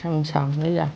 ช้ำๆเลยจ้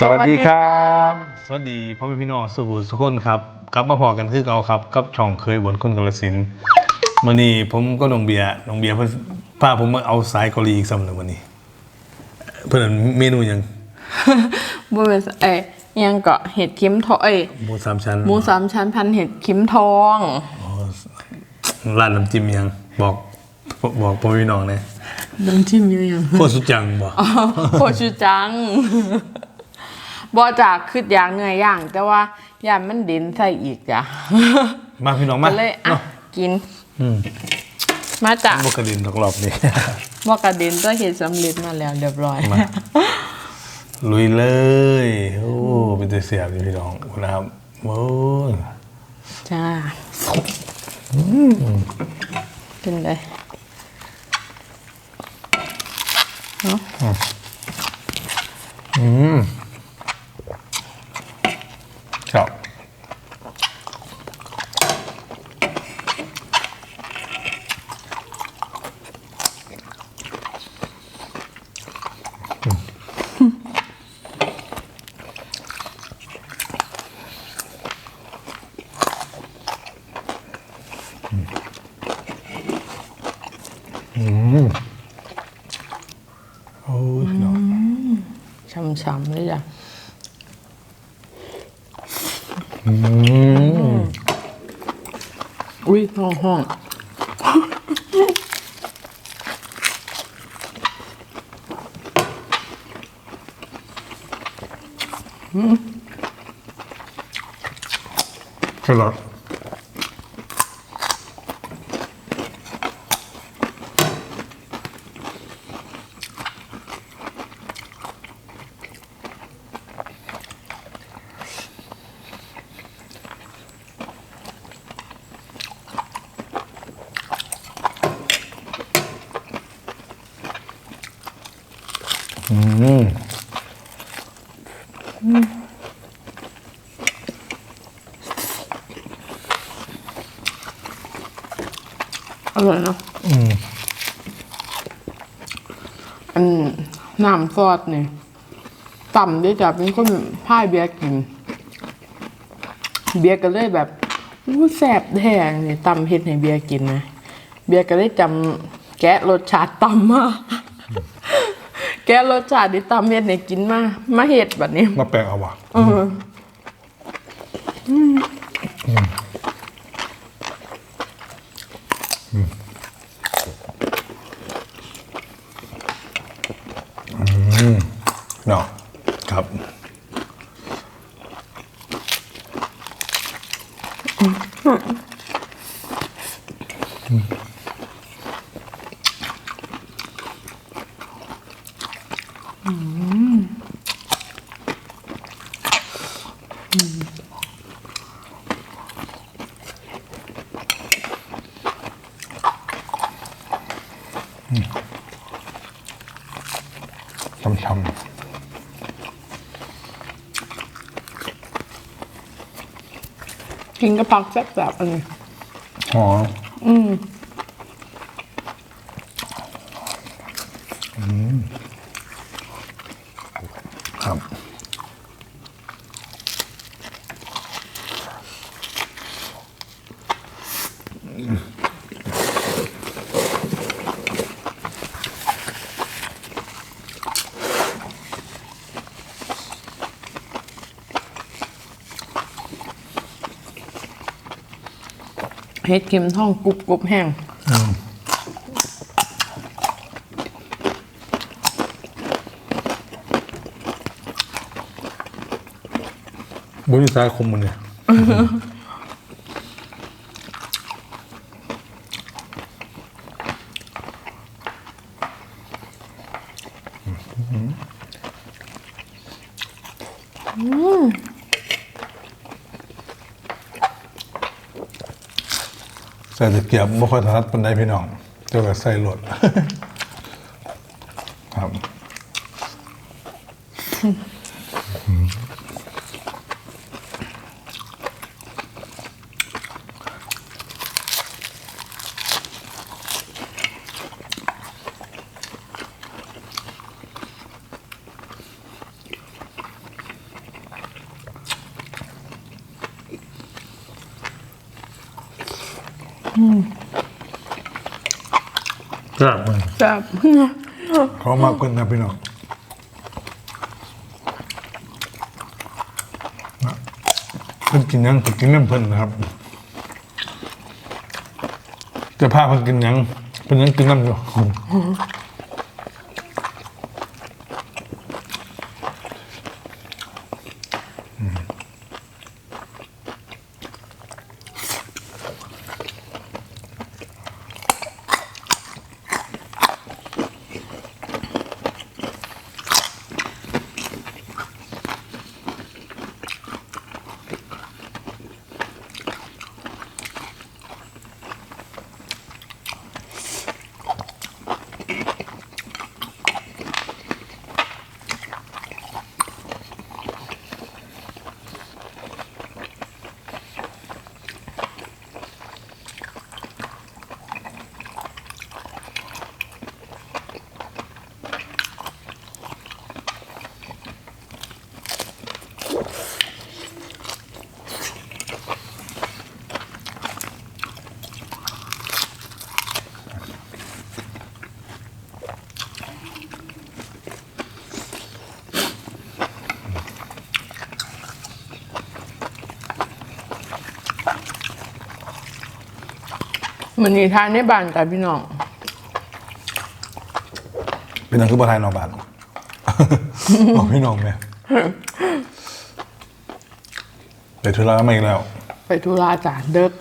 สวัสดีครับ สวัสดีพ่อแม่พี่น้องสุขุสุขคนครับกลับมาพอกันคือเก่าครับกับช่องเคยบนคนกาลสินธุ์มื่อนี้ผมก็น้องเบียร์น้องเบียร์เพิ่นพาผมมาเอาสายเกาหลีอีกซ้ำหนึ่งวันนี้ เพื่อนเมนูหยังบ่เป็นเอ้ยยังเกาะเห็ดเข็มทองเอ้ยหมูสามชั้นหมูสามชั้นพันเห็ดเข็มทองร้านน้ำจิ้มหยังบอกบอกพ่อแม่พี่น้องนะน้ำจิ้มยังยังโคตรสุดจังบอกโคชูจัง บ่จากคืดอย่างเหนื่อยอย่าง แต่ว่าย่านมันเด่นใส่อีกจ้ะมาพี่น้องมาก็เลยอะเนาะกิน อืมมาจากบกระเดินตกรอบนี่ว่ากระเด็นตัวเห็ดสำเร็จมาแล้วเรียบร้อยมา ลุยเลยโอ้เป็นตัวเสียบอยู่พี่น้องนะครับโอ้ยจ้าเป็นไงอืม โอ้ยพี่น้องช้ำๆเลยจ้ะอืมอุ้ยห้องห้องแครอทอื อร่อยเนาะอืมอันน้ำซอสนี่ต่ำด้วยจ้ะเป็นคนพ่ายเบียร์กิน เบียร์ก็เลยแบบอู้แสบแทงนี่ตำเฮ็ดให้เบียร์กินนะ เบียร์ก็เลยจำแกะรสชาติตำมา แกะรสชาติที่ตำเฮ็ดให้กินมามาเฮ็ดแบบนี้มาแปลงเอาว่ะเออ เนาะครับ ช้ำ กินกับผักแซ่บๆอันนี้ๆหอมอืมครั เฮ็ดเค็มท้องกรุบกรุบแห้งบุญสายคมมันเนี่ยอืม ใส่ตะเกียบไม่ค่อยถนัดปันไดพี่น้องเจ้าก็ใส่หลด มันจับเขามากเพิ่นนะพี่น้องเพิ่นกินยังกินน้ำเพิ่นนะครับ จะพาเพิ่นกินยังเพิ่นยังกินน้ำอยู่ มันนี่ทานในบ้านกับพี่น้อง เป็นหยังคือประธานนอกบ้านบอกพี่น้องเนี่ยไปธุระมาอีกแล้ว ไปธุระจ่าเด็ก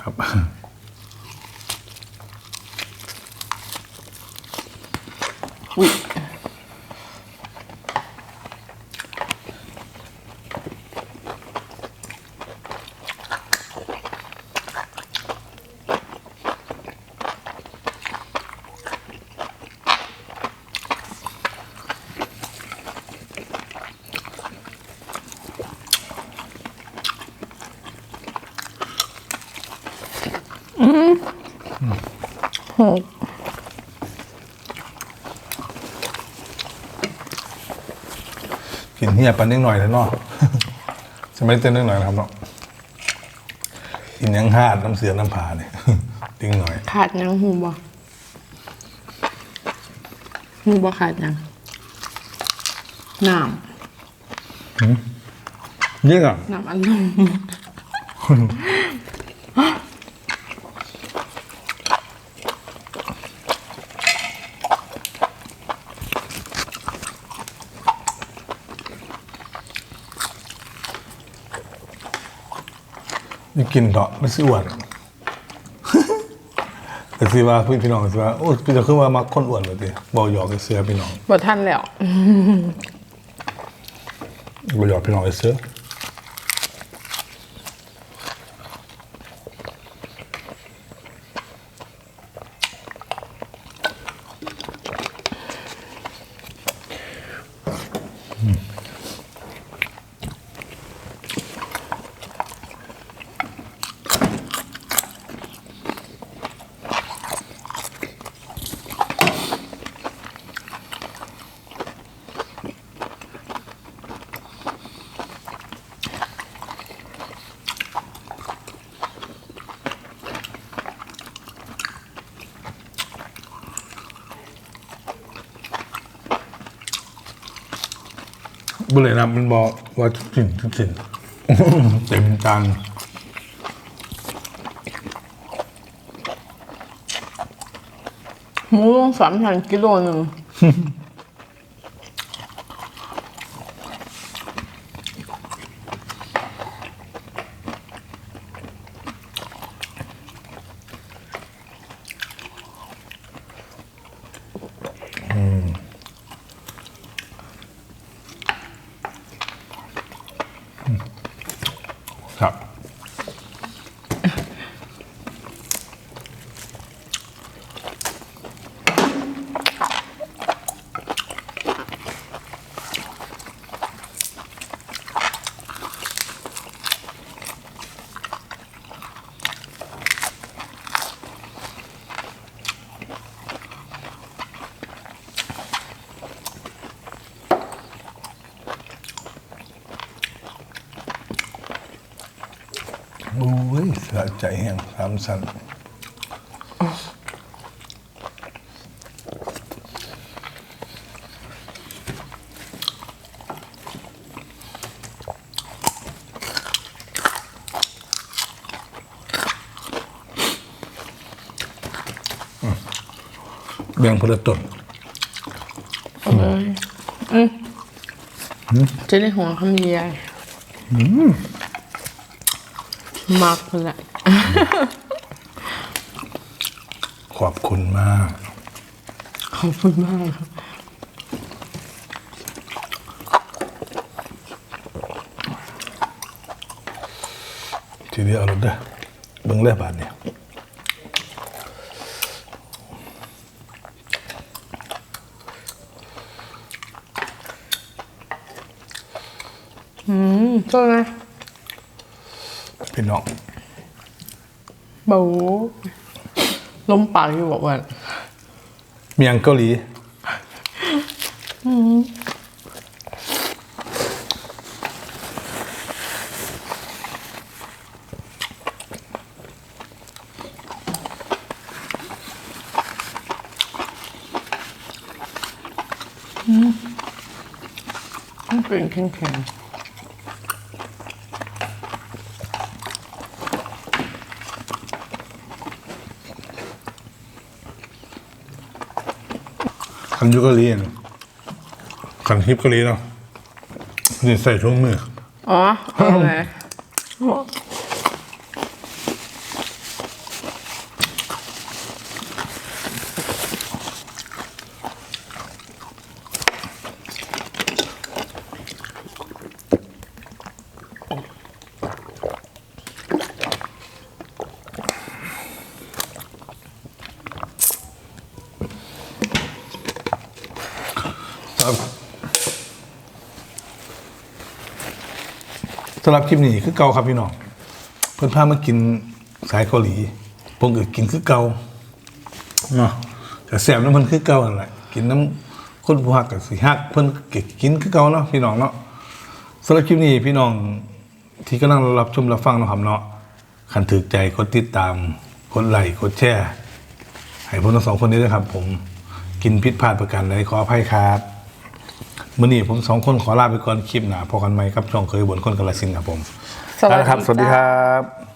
ครับ อุ้ย กินเฮียปันนิดหน่อยแล้วเนาะจะไม่ได้เต้นนิดหน่อยนะครับเนาะกินยังหาดน้ำเสือน้ำผาเนี่ยติ้งหน่อย ขาดยังหูบ่หูบ่ขาดยังน้ยิ่งอะำน้ำอันลม กินเถอะไม่สิอ้วนแต่สิว่าพี่พี่น้องสิว่าโอ้พี่จะขึ้นว่ามักคนอ้วนเลยดิบอกหยอกไอ้เสือพี่น้องบ่ทันแล้วบอกหยอกพี่น้องไอ้เสือ บุเลยนะมันบอกว่าทุกสิ่งทุกสิ่งเต็มจานหมูลงสามพันกิโลหนึ่ง อ สะใจแห้งสามสันแบ่งพลต้นเอาเลยอืมจะได้หัวคำใหญ่มากเลยแหละขอบคุณมาก ขอบคุณมากครับทีนี้เอารถเด้อเบิ่งแลบาทเนี่ยอืมก็นะพี่ น้องเบาลมปากอยู่บอกว่าเมียงเกาหลีมันเป็นแข็ง คันยุกาลีนาะคันฮิปกาลีเนาะนี่ใส่ช่วงมืออ๋อเอาเลย ครับสำหรับคลิปนี้คือเก่าครับพี่น้องเพื่อนพามากินสายเกาหลีผมก็กินคือเก่าเนาะแต่แสบน้ำมันคือเก่าอะไรกินน้ำคนผู้หักกับสีหักเพิ่นก็กินคือเก่าเนาะพี่น้องเนาะสำหรับคลิปนี้พี่น้องที่กำลังรับชมรับฟังเนาะครับเนาะคันถือใจกดติดตามกดไลค์กดแชร์ให้พวกทั้งสองคนนี้ด้วยครับ ผมกินพิษพลาดประกันใดขออภัยครับ มื่อนี้ผมสองคนขอลาไปก่อนคลิปหนาพอกันไหมครับช่องเคยบนคนกาลสินธุ์ครับผมสวัสดีได้ครับ สวัสดีจ้าครับ